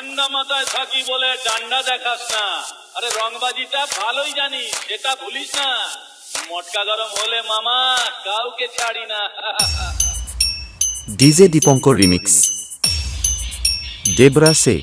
ঠান্ডা মাথায় থাকি বলে ডান্ডা দেখাস না। আরে রংবাজিটা ভালোই জানি সেটা ভুলিস না। মটকা গরম হলে মামা কাউকে ছাড়ি না। DJ Dipankar remix. দেবরা সে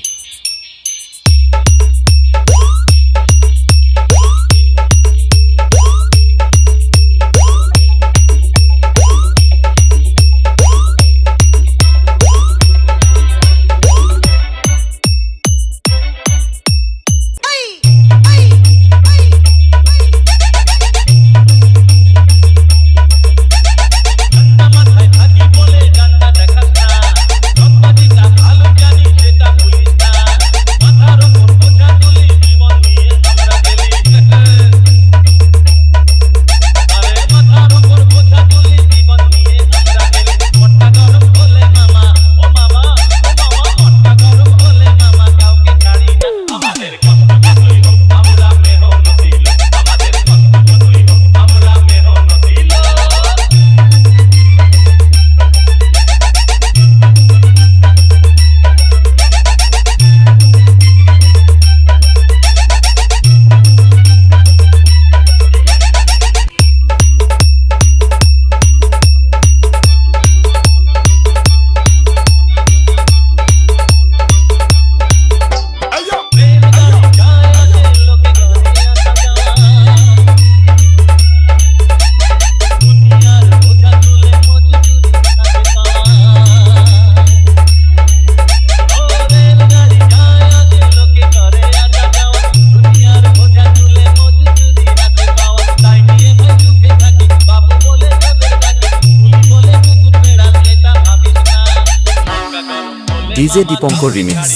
DJ Dipankar remix.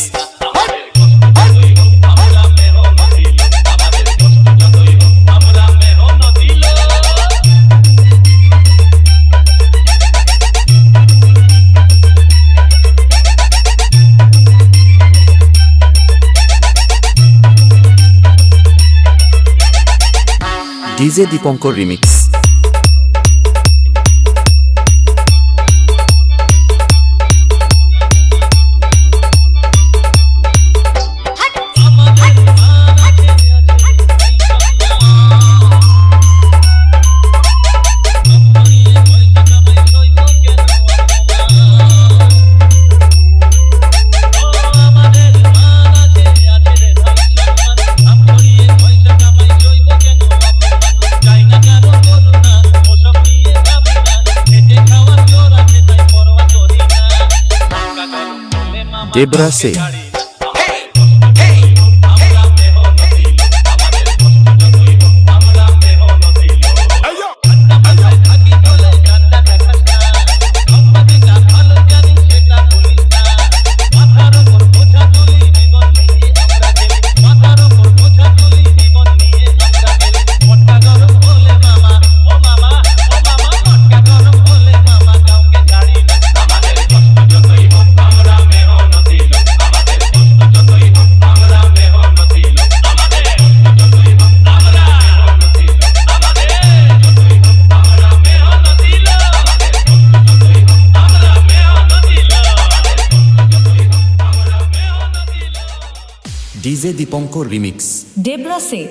DJ Dipankar remix. De DJ Dipankar remix. ডেব্রাসে